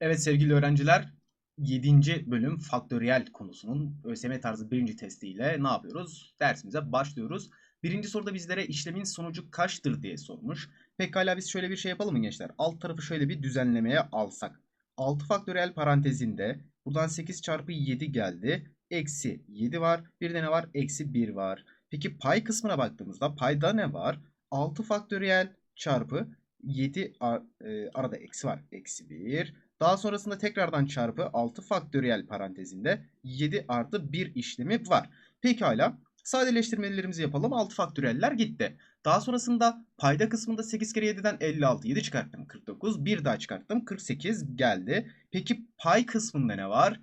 Evet sevgili öğrenciler 7. bölüm faktöriyel konusunun ÖSYM tarzı birinci testiyle ne yapıyoruz? Dersimize başlıyoruz. Birinci soruda bizlere işlemin sonucu kaçtır diye sormuş. Pekala biz şöyle bir şey yapalım mı gençler? Alt tarafı şöyle bir düzenlemeye alsak. 6 faktöriyel parantezinde buradan 8 çarpı 7 geldi. Eksi 7 var. Bir de ne var? Eksi 1 var. Peki pay kısmına baktığımızda payda ne var? 6 faktöriyel çarpı 7 ar e, arada eksi var. Eksi 1. Daha sonrasında tekrardan çarpı 6 faktöriyel parantezinde 7 artı 1 işlemi var. Pekala sadeleştirmelerimizi yapalım. 6 faktöriyeller gitti. Daha sonrasında payda kısmında 8 kere 7'den 56. 7 çıkarttım 49. Bir daha çıkarttım 48 geldi. Peki pay kısmında ne var?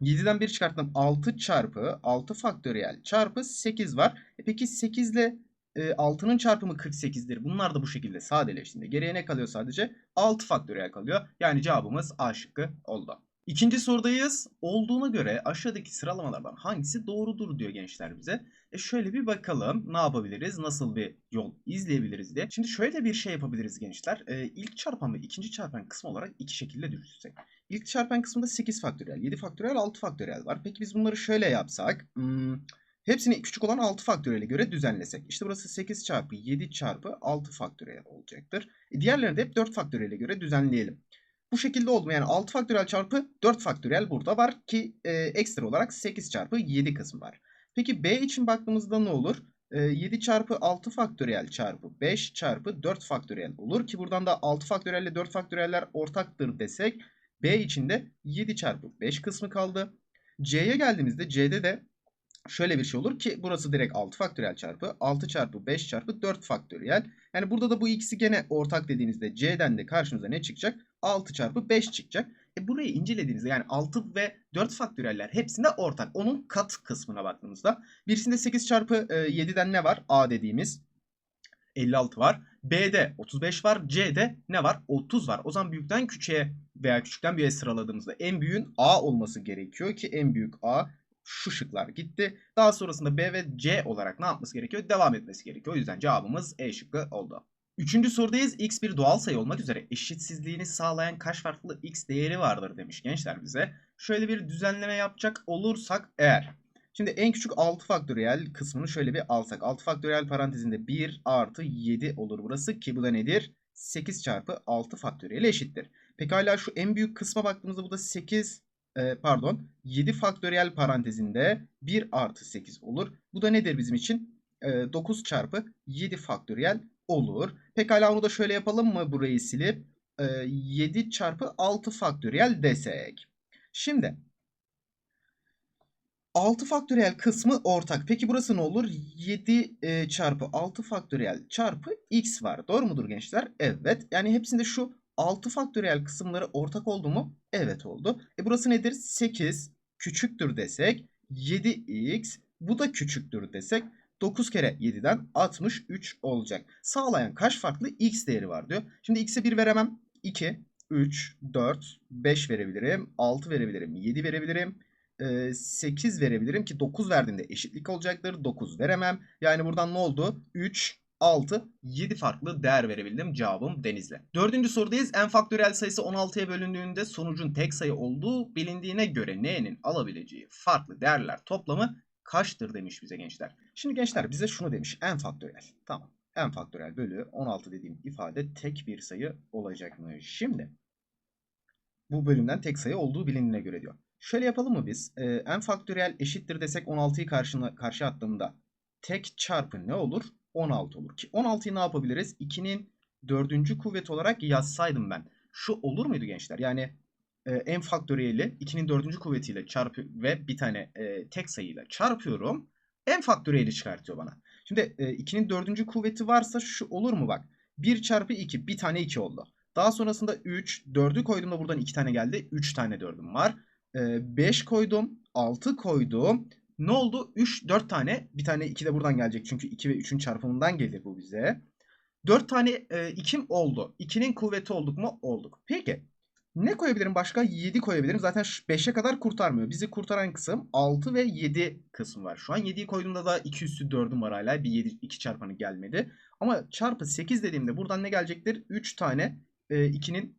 7'den 1 çıkarttım 6 çarpı 6 faktöriyel çarpı 8 var. E peki 8 ile e, 6'nın çarpımı 48'dir. Bunlar da bu şekilde sadeleştiğinde geriye ne kalıyor sadece? 6 faktöriyel kalıyor. Yani cevabımız A şıkkı oldu. İkinci sorudayız. Olduğuna göre aşağıdaki sıralamalardan hangisi doğrudur diyor gençler bize. E şöyle bir bakalım ne yapabiliriz, nasıl bir yol izleyebiliriz diye. Şimdi şöyle bir şey yapabiliriz gençler. E, ilk çarpan ve ikinci çarpan kısmı olarak iki şekilde düşünsek. İlk çarpan kısmında 8 faktöriyel, 7 faktöriyel, 6 faktöriyel var. Peki biz bunları şöyle yapsak. Hmm, Hepsini küçük olan 6 faktöriyele göre düzenlesek. İşte burası 8 çarpı 7 çarpı 6 faktöriyel olacaktır. E diğerlerini de hep 4 faktöriyele göre düzenleyelim. Bu şekilde oldu? Yani 6 faktöriyel çarpı 4 faktöriyel burada var ki e, ekstra olarak 8 çarpı 7 kısmı var. Peki B için baktığımızda ne olur? E, 7 çarpı 6 faktöriyel çarpı 5 çarpı 4 faktöriyel olur ki buradan da 6 faktöriyel ile 4 faktöriyeller ortaktır desek B için de 7 çarpı 5 kısmı kaldı. C'ye geldiğimizde C'de de şöyle bir şey olur ki burası direkt 6 faktöriyel çarpı 6 çarpı 5 çarpı 4 faktöriyel. Yani burada da bu ikisi gene ortak dediğinizde C'den de karşımıza ne çıkacak? 6 çarpı 5 çıkacak. E burayı incelediğinizde yani 6 ve 4 faktöriyeller hepsinde ortak. Onun kat kısmına baktığımızda birisinde 8 çarpı 7'den ne var? A dediğimiz 56 var. B'de 35 var. C'de ne var? 30 var. O zaman büyükten küçüğe veya küçükten büyüğe sıraladığımızda en büyüğün A olması gerekiyor ki en büyük A şu şıklar gitti. Daha sonrasında B ve C olarak ne yapması gerekiyor? Devam etmesi gerekiyor. O yüzden cevabımız E şıkkı oldu. Üçüncü sorudayız. X bir doğal sayı olmak üzere eşitsizliğini sağlayan kaç farklı X değeri vardır demiş gençler bize. Şöyle bir düzenleme yapacak olursak eğer. Şimdi en küçük 6 faktöriyel kısmını şöyle bir alsak. 6 faktöriyel parantezinde 1 artı 7 olur burası ki bu da nedir? 8 çarpı 6 faktöriyel eşittir. Pekala şu en büyük kısma baktığımızda bu da 8 e, pardon 7 faktöriyel parantezinde 1 artı 8 olur. Bu da nedir bizim için? E, 9 çarpı 7 faktöriyel olur. Pekala onu da şöyle yapalım mı burayı silip e, 7 çarpı 6 faktöriyel desek. Şimdi 6 faktöriyel kısmı ortak. Peki burası ne olur? 7 e, çarpı 6 faktöriyel çarpı x var. Doğru mudur gençler? Evet. Yani hepsinde şu 6 faktöriyel kısımları ortak oldu mu? Evet oldu. E burası nedir? 8 küçüktür desek 7x bu da küçüktür desek 9 kere 7'den 63 olacak. Sağlayan kaç farklı x değeri var diyor. Şimdi x'e 1 veremem. 2, 3, 4, 5 verebilirim. 6 verebilirim. 7 verebilirim. 8 verebilirim ki 9 verdiğimde eşitlik olacaktır. 9 veremem. Yani buradan ne oldu? 3, 6, 7 farklı değer verebildim. Cevabım Denizli. Dördüncü sorudayız. En faktöriyel sayısı 16'ya bölündüğünde sonucun tek sayı olduğu bilindiğine göre n'nin alabileceği farklı değerler toplamı kaçtır demiş bize gençler. Şimdi gençler bize şunu demiş. En faktöriyel. Tamam. En faktöriyel bölü 16 dediğim ifade tek bir sayı olacakmış. Şimdi bu bölümden tek sayı olduğu bilindiğine göre diyor. Şöyle yapalım mı biz? Ee, en faktöriyel eşittir desek 16'yı karşına, karşı attığımda tek çarpı ne olur? 16 olur. Ki 16'yı ne yapabiliriz? 2'nin dördüncü kuvvet olarak yazsaydım ben. Şu olur muydu gençler? Yani e, en faktöriyeli 2'nin dördüncü kuvvetiyle çarpı ve bir tane e, tek sayıyla çarpıyorum. En faktöriyeli çıkartıyor bana. Şimdi e, 2'nin dördüncü kuvveti varsa şu olur mu bak. 1 çarpı 2 bir tane 2 oldu. Daha sonrasında 3 4'ü koyduğumda buradan 2 tane geldi. 3 tane 4'üm var. 5 koydum. 6 koydum. Ne oldu? 3, 4 tane. Bir tane 2 de buradan gelecek. Çünkü 2 ve 3'ün çarpımından gelir bu bize. 4 tane e, 2'm oldu. 2'nin kuvveti olduk mu? Olduk. Peki. Ne koyabilirim başka? 7 koyabilirim. Zaten 5'e kadar kurtarmıyor. Bizi kurtaran kısım 6 ve 7 kısmı var. Şu an 7'yi koyduğumda da 2 üstü 4'üm var hala. Bir 7, 2 çarpanı gelmedi. Ama çarpı 8 dediğimde buradan ne gelecektir? 3 tane e, 2'nin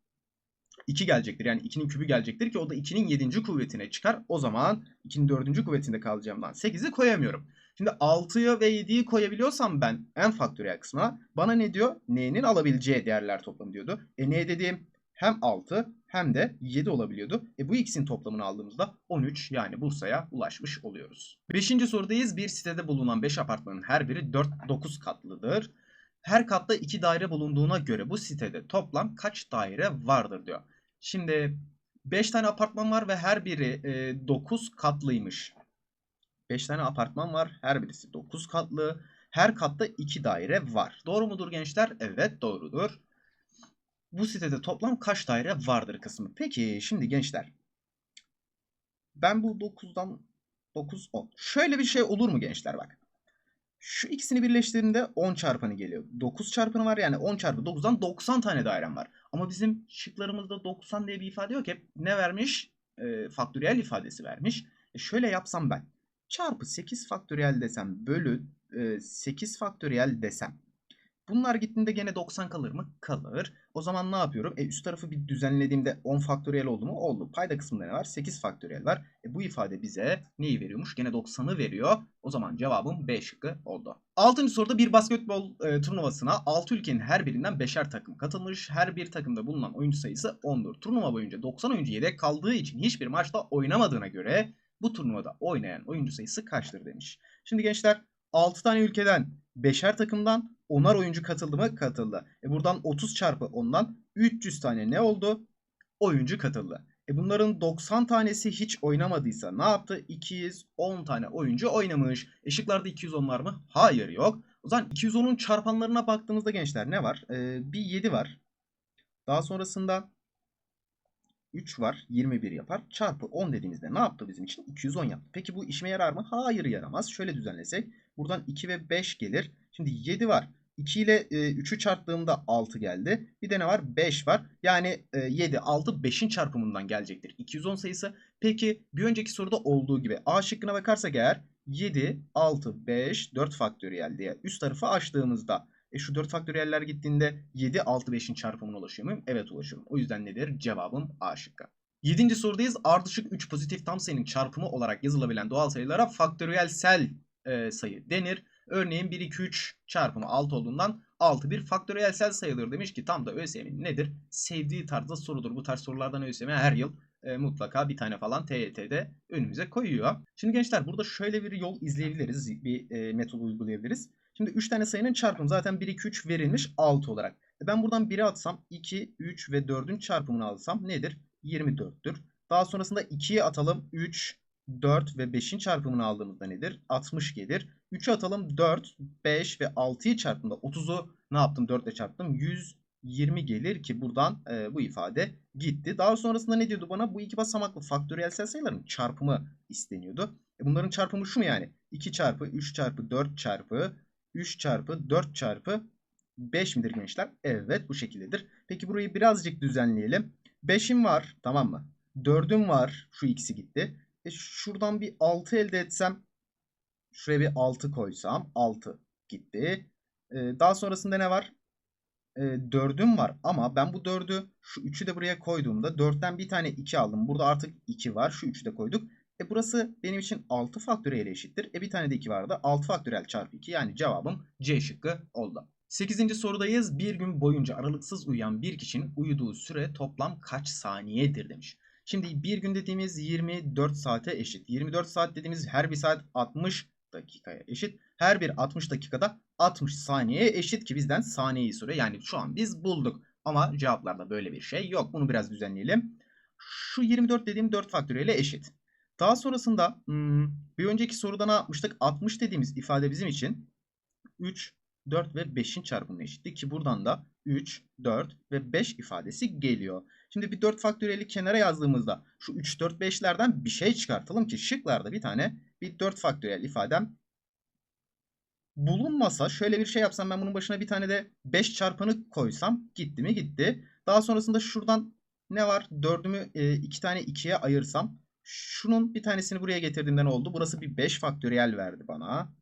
2 gelecektir. Yani 2'nin kübü gelecektir ki o da 2'nin 7. kuvvetine çıkar. O zaman 2'nin 4. kuvvetinde kalacağımdan 8'i koyamıyorum. Şimdi 6'yı ve 7'yi koyabiliyorsam ben en faktöriyel kısmına bana ne diyor? N'nin alabileceği değerler toplamı diyordu. E n dediğim hem 6 hem de 7 olabiliyordu. E bu ikisinin toplamını aldığımızda 13 yani Bursa'ya ulaşmış oluyoruz. Beşinci sorudayız. Bir sitede bulunan 5 apartmanın her biri 4-9 katlıdır. Her katta 2 daire bulunduğuna göre bu sitede toplam kaç daire vardır diyor. Şimdi 5 tane apartman var ve her biri e, 9 katlıymış. 5 tane apartman var. Her birisi 9 katlı. Her katta 2 daire var. Doğru mudur gençler? Evet doğrudur. Bu sitede toplam kaç daire vardır kısmı. Peki şimdi gençler. Ben bu 9'dan 9 10. Şöyle bir şey olur mu gençler bak. Şu ikisini birleştirdiğimde 10 çarpanı geliyor. 9 çarpanı var yani 10 çarpı 9'dan 90 tane dairem var. Ama bizim şıklarımızda 90 diye bir ifade yok. Hep ne vermiş? E, faktöriyel ifadesi vermiş. E şöyle yapsam ben. Çarpı 8 faktöriyel desem bölü e, 8 faktöriyel desem. Bunlar gittiğinde gene 90 kalır mı? Kalır. O zaman ne yapıyorum? E üst tarafı bir düzenlediğimde 10 faktöriyel oldu mu? Oldu. Payda kısmında ne var? 8 faktöriyel var. E bu ifade bize neyi veriyormuş? Gene 90'ı veriyor. O zaman cevabım B şıkkı oldu. Altıncı soruda bir basketbol e, turnuvasına 6 ülkenin her birinden 5'er takım katılmış. Her bir takımda bulunan oyuncu sayısı 10'dur. Turnuva boyunca 90 oyuncu yedek kaldığı için hiçbir maçta oynamadığına göre bu turnuvada oynayan oyuncu sayısı kaçtır demiş. Şimdi gençler 6 tane ülkeden 5'er takımdan 10'ar oyuncu katıldı mı? Katıldı. E buradan 30 çarpı 10'dan 300 tane ne oldu? Oyuncu katıldı. E bunların 90 tanesi hiç oynamadıysa ne yaptı? 210 tane oyuncu oynamış. Işıklarda 210 var mı? Hayır yok. O zaman 210'un çarpanlarına baktığımızda gençler ne var? Ee, bir 7 var. Daha sonrasında 3 var. 21 yapar. Çarpı 10 dediğimizde ne yaptı bizim için? 210 yaptı. Peki bu işime yarar mı? Hayır yaramaz. Şöyle düzenlesek. Buradan 2 ve 5 gelir. Şimdi 7 var. 2 ile 3'ü çarptığımda 6 geldi. Bir de ne var? 5 var. Yani 7, 6, 5'in çarpımından gelecektir. 210 sayısı. Peki bir önceki soruda olduğu gibi A şıkkına bakarsak eğer 7, 6, 5, 4 faktöriyel diye üst tarafı açtığımızda e şu 4 faktöriyeller gittiğinde 7, 6, 5'in çarpımına ulaşıyor muyum? Evet ulaşıyorum. O yüzden nedir? Cevabım A şıkkı. Yedinci sorudayız. Ardışık 3 pozitif tam sayının çarpımı olarak yazılabilen doğal sayılara faktöriyelsel e, sayı denir. Örneğin 1, 2, 3 çarpımı 6 olduğundan 6 bir faktöriyelsel sayılır demiş ki tam da ÖSYM'nin nedir? Sevdiği tarzda sorudur. Bu tarz sorulardan ÖSYM her yıl e, mutlaka bir tane falan TYT'de önümüze koyuyor. Şimdi gençler burada şöyle bir yol izleyebiliriz. Bir e, metod uygulayabiliriz. Şimdi 3 tane sayının çarpımı zaten 1, 2, 3 verilmiş 6 olarak. E ben buradan 1'i atsam 2, 3 ve 4'ün çarpımını alsam nedir? 24'tür. Daha sonrasında 2'yi atalım 3, 4 ve 5'in çarpımını aldığımızda nedir? 60 gelir. 3'ü atalım 4, 5 ve 6'yı çarptığımda 30'u ne yaptım? 4 ile çarptım. 120 gelir ki buradan e, bu ifade gitti. Daha sonrasında ne diyordu bana? Bu iki basamaklı faktöriyelsel sayıların çarpımı isteniyordu. E bunların çarpımı şu mu yani? 2 çarpı 3 çarpı 4 çarpı 3 çarpı 4 çarpı 5 midir gençler? Evet bu şekildedir. Peki burayı birazcık düzenleyelim. 5'im var tamam mı? 4'üm var. Şu ikisi gitti. E şuradan bir 6 elde etsem şuraya bir 6 koysam 6 gitti. E, daha sonrasında ne var? E, 4'üm var ama ben bu 4'ü şu 3'ü de buraya koyduğumda 4'ten bir tane 2 aldım. Burada artık 2 var. Şu 3'ü de koyduk. E burası benim için 6 faktöriyel eşittir. E bir tane de 2 vardı. 6 faktöriyel çarpı 2 yani cevabım C şıkkı oldu. 8. sorudayız. Bir gün boyunca aralıksız uyuyan bir kişinin uyuduğu süre toplam kaç saniyedir demiş. Şimdi bir gün dediğimiz 24 saate eşit. 24 saat dediğimiz her bir saat 60 dakikaya eşit. Her bir 60 dakikada 60 saniyeye eşit ki bizden saniyeyi soruyor. Yani şu an biz bulduk. Ama cevaplarda böyle bir şey yok. Bunu biraz düzenleyelim. Şu 24 dediğim 4 faktöriyel eşit. Daha sonrasında hmm, bir önceki soruda ne yapmıştık? 60 dediğimiz ifade bizim için 3, 4 ve 5'in çarpımına eşitti ki buradan da 3, 4 ve 5 ifadesi geliyor. Şimdi bir 4 faktöriyeli kenara yazdığımızda şu 3, 4, 5'lerden bir şey çıkartalım ki şıklarda bir tane bir 4 faktöriyel ifadem bulunmasa şöyle bir şey yapsam ben bunun başına bir tane de 5 çarpanı koysam gitti mi gitti. Daha sonrasında şuradan ne var? 4'ümü 2 tane 2'ye ayırsam şunun bir tanesini buraya getirdiğimde ne oldu? Burası bir 5 faktöriyel verdi bana.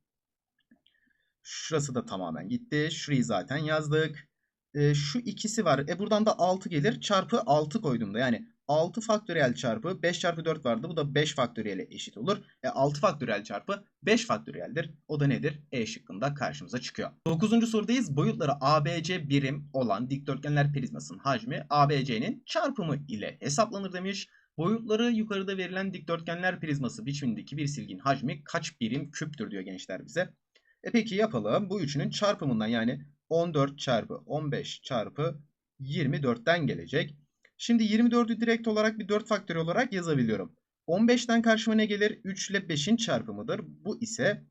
Şurası da tamamen gitti. Şurayı zaten yazdık. e, şu ikisi var. E buradan da 6 gelir. Çarpı 6 koyduğumda yani 6 faktöriyel çarpı 5 çarpı 4 vardı. Bu da 5 faktöriyele eşit olur. E 6 faktöriyel çarpı 5 faktöriyeldir. O da nedir? E şıkkında karşımıza çıkıyor. 9. sorudayız. Boyutları ABC birim olan dikdörtgenler prizmasının hacmi ABC'nin çarpımı ile hesaplanır demiş. Boyutları yukarıda verilen dikdörtgenler prizması biçimindeki bir silgin hacmi kaç birim küptür diyor gençler bize. E peki yapalım. Bu üçünün çarpımından yani 14 çarpı 15 çarpı 24'ten gelecek. Şimdi 24'ü direkt olarak bir 4 faktöriyel olarak yazabiliyorum. 15'ten karşıma ne gelir? 3 ile 5'in çarpımıdır. Bu ise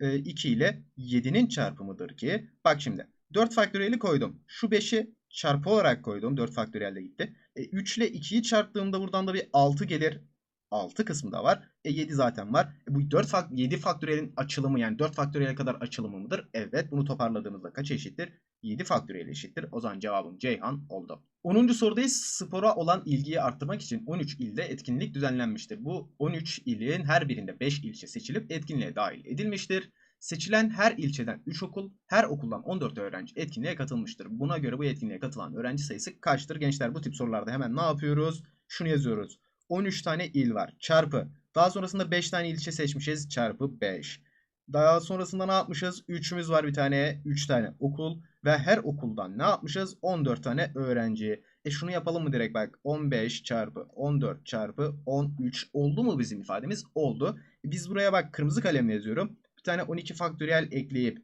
2 e, ile 7'nin çarpımıdır ki. Bak şimdi 4 faktöriyeli koydum. Şu 5'i çarpı olarak koydum. 4 faktöriyelde gitti. E, 3 ile 2'yi çarptığımda buradan da bir 6 gelir. 6 kısmı da var. E 7 zaten var. E bu 4 fak 7 faktöriyelin açılımı yani 4 faktöriyele kadar açılımı mıdır? Evet. Bunu toparladığımızda kaç eşittir? 7 faktöriyel eşittir. O zaman cevabım Ceyhan oldu. 10. sorudayız. Spora olan ilgiyi arttırmak için 13 ilde etkinlik düzenlenmiştir. Bu 13 ilin her birinde 5 ilçe seçilip etkinliğe dahil edilmiştir. Seçilen her ilçeden 3 okul, her okuldan 14 öğrenci etkinliğe katılmıştır. Buna göre bu etkinliğe katılan öğrenci sayısı kaçtır? Gençler bu tip sorularda hemen ne yapıyoruz? Şunu yazıyoruz. 13 tane il var. Çarpı. Daha sonrasında 5 tane ilçe seçmişiz. Çarpı 5. Daha sonrasında ne yapmışız? 3'ümüz var bir tane. 3 tane okul. Ve her okuldan ne yapmışız? 14 tane öğrenci. E şunu yapalım mı direkt bak. 15 çarpı 14 çarpı 13 oldu mu bizim ifademiz? Oldu. E biz buraya bak kırmızı kalemle yazıyorum. Bir tane 12 faktöriyel ekleyip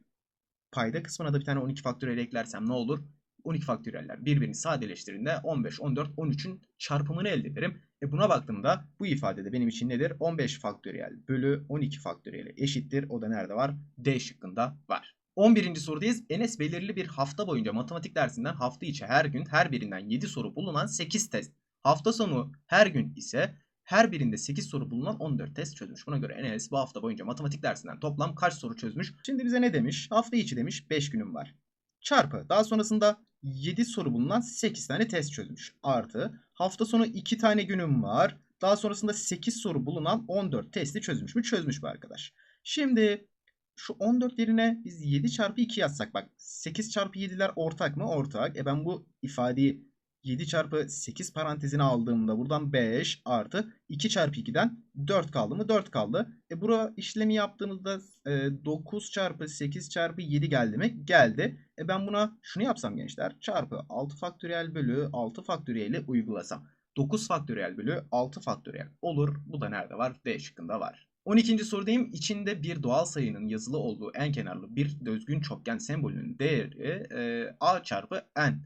payda kısmına da bir tane 12 faktöriyel eklersem ne olur? 12 faktöriyeller birbirini sadeleştirdiğinde 15, 14, 13'ün çarpımını elde ederim. E buna baktığımda bu ifadede benim için nedir? 15 faktöriyel bölü 12 faktöriyel eşittir. O da nerede var? D şıkkında var. 11. sorudayız. Enes belirli bir hafta boyunca matematik dersinden hafta içi her gün her birinden 7 soru bulunan 8 test. Hafta sonu her gün ise her birinde 8 soru bulunan 14 test çözmüş. Buna göre Enes bu hafta boyunca matematik dersinden toplam kaç soru çözmüş? Şimdi bize ne demiş? Hafta içi demiş 5 günüm var. Çarpı. Daha sonrasında 7 soru bulunan 8 tane test çözmüş. Artı hafta sonu 2 tane günüm var. Daha sonrasında 8 soru bulunan 14 testi çözmüş mü? Çözmüş bu arkadaş. Şimdi şu 14 yerine biz 7 çarpı 2 yazsak bak 8 çarpı 7'ler ortak mı? Ortak. E ben bu ifadeyi 7 çarpı 8 parantezine aldığımda buradan 5 artı 2 çarpı 2'den 4 kaldı mı? 4 kaldı. E bura işlemi yaptığımızda e, 9 çarpı 8 çarpı 7 geldi mi? Geldi. E ben buna şunu yapsam gençler. Çarpı 6 faktöriyel bölü 6 faktöriyeli uygulasam. 9 faktöriyel bölü 6 faktöriyel olur. Bu da nerede var? D şıkkında var. 12. sorudayım. İçinde bir doğal sayının yazılı olduğu en kenarlı bir düzgün çokgen sembolünün değeri e, a çarpı n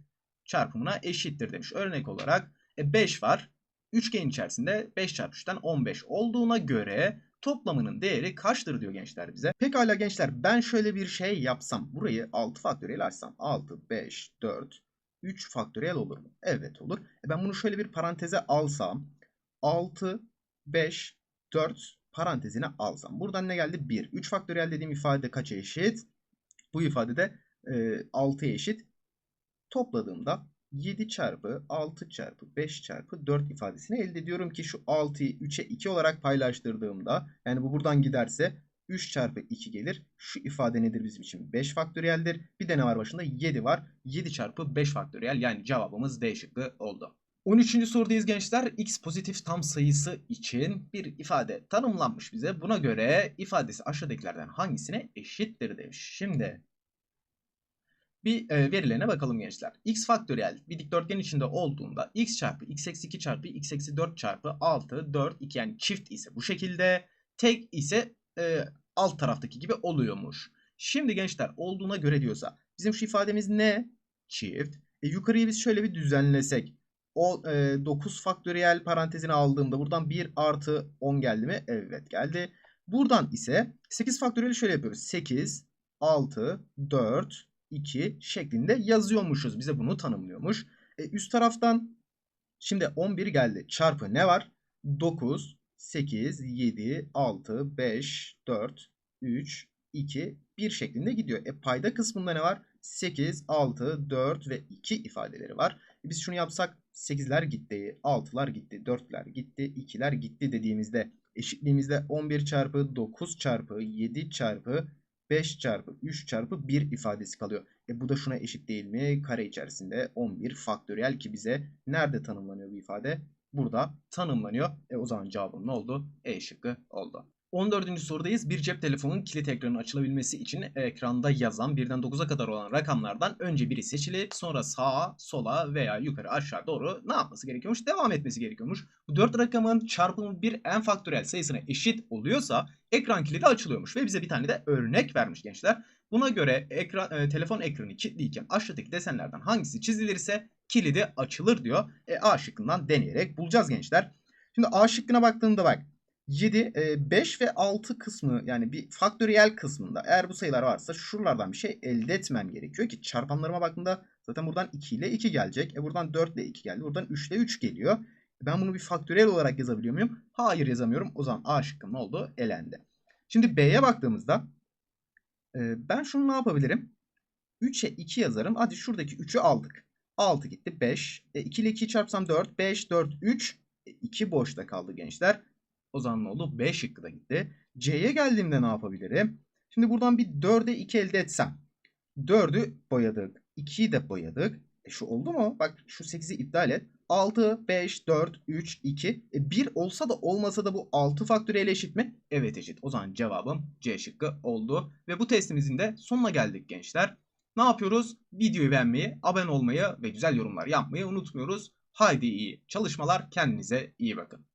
çarpımına eşittir demiş. Örnek olarak e, 5 var. Üçgen içerisinde 5 çarpı 3'ten 15 olduğuna göre toplamının değeri kaçtır diyor gençler bize. Pekala gençler ben şöyle bir şey yapsam. Burayı 6 faktöriyel açsam. 6, 5, 4, 3 faktöriyel olur mu? Evet olur. E ben bunu şöyle bir paranteze alsam. 6, 5, 4 parantezine alsam. Buradan ne geldi? 1. 3 faktöriyel dediğim ifade kaça eşit? Bu ifadede e, 6'ya eşit topladığımda 7 çarpı 6 çarpı 5 çarpı 4 ifadesini elde ediyorum ki şu 6'yı 3'e 2 olarak paylaştırdığımda yani bu buradan giderse 3 çarpı 2 gelir. Şu ifade nedir bizim için? 5 faktöriyeldir. Bir de ne var başında? 7 var. 7 çarpı 5 faktöriyel yani cevabımız D şıkkı oldu. 13. sorudayız gençler. X pozitif tam sayısı için bir ifade tanımlanmış bize. Buna göre ifadesi aşağıdakilerden hangisine eşittir demiş. Şimdi bir e, verilerine bakalım gençler. x faktöriyel bir dikdörtgen içinde olduğunda x çarpı x eksi 2 çarpı x eksi 4 çarpı 6 4 2 yani çift ise bu şekilde tek ise e, alt taraftaki gibi oluyormuş. Şimdi gençler olduğuna göre diyorsa bizim şu ifademiz ne? Çift. E, yukarıyı biz şöyle bir düzenlesek. O e, 9 faktöriyel parantezini aldığımda buradan 1 artı 10 geldi mi? Evet geldi. Buradan ise 8 faktöriyeli şöyle yapıyoruz. 8, 6, 4, 2 şeklinde yazıyormuşuz. Bize bunu tanımlıyormuş. E, üst taraftan şimdi 11 geldi. Çarpı ne var? 9, 8, 7, 6, 5, 4, 3, 2, 1 şeklinde gidiyor. E payda kısmında ne var? 8, 6, 4 ve 2 ifadeleri var. E biz şunu yapsak 8'ler gitti, 6'lar gitti, 4'ler gitti, 2'ler gitti dediğimizde eşitliğimizde 11 çarpı 9 çarpı 7 çarpı 5 çarpı 3 çarpı 1 ifadesi kalıyor. E bu da şuna eşit değil mi? Kare içerisinde 11 faktöriyel ki bize nerede tanımlanıyor bu ifade? Burada tanımlanıyor. E o zaman cevabım ne oldu? E şıkkı oldu. 14. sorudayız. Bir cep telefonunun kilit ekranının açılabilmesi için ekranda yazan 1'den 9'a kadar olan rakamlardan önce biri seçilip sonra sağa, sola veya yukarı aşağı doğru ne yapması gerekiyormuş? Devam etmesi gerekiyormuş. Bu 4 rakamın çarpımı bir en faktöriyel sayısına eşit oluyorsa ekran kilidi açılıyormuş ve bize bir tane de örnek vermiş gençler. Buna göre ekran, e, telefon ekranı kilitliyken aşağıdaki desenlerden hangisi çizilirse kilidi açılır diyor. E, A şıkkından deneyerek bulacağız gençler. Şimdi A şıkkına baktığımda bak 7, 5 ve 6 kısmı yani bir faktöriyel kısmında eğer bu sayılar varsa şuralardan bir şey elde etmem gerekiyor ki çarpanlarıma baktığımda zaten buradan 2 ile 2 gelecek. E buradan 4 ile 2 geldi. Buradan 3 ile 3 geliyor. Ben bunu bir faktöriyel olarak yazabiliyor muyum? Hayır yazamıyorum. O zaman A şıkkım ne oldu? Elendi. Şimdi B'ye baktığımızda ben şunu ne yapabilirim? 3'e 2 yazarım. Hadi şuradaki 3'ü aldık. 6 gitti 5. E, 2 ile 2 çarpsam 4. 5, 4, 3. E, 2 boşta kaldı gençler. O oldu? B şıkkı da gitti. C'ye geldiğimde ne yapabilirim? Şimdi buradan bir 4'e 2 elde etsem. 4'ü boyadık. 2'yi de boyadık. E şu oldu mu? Bak şu 8'i iptal et. 6, 5, 4, 3, 2. E 1 olsa da olmasa da bu 6 faktöriyel eşit mi? Evet eşit. O zaman cevabım C şıkkı oldu. Ve bu testimizin de sonuna geldik gençler. Ne yapıyoruz? Videoyu beğenmeyi, abone olmayı ve güzel yorumlar yapmayı unutmuyoruz. Haydi iyi çalışmalar. Kendinize iyi bakın.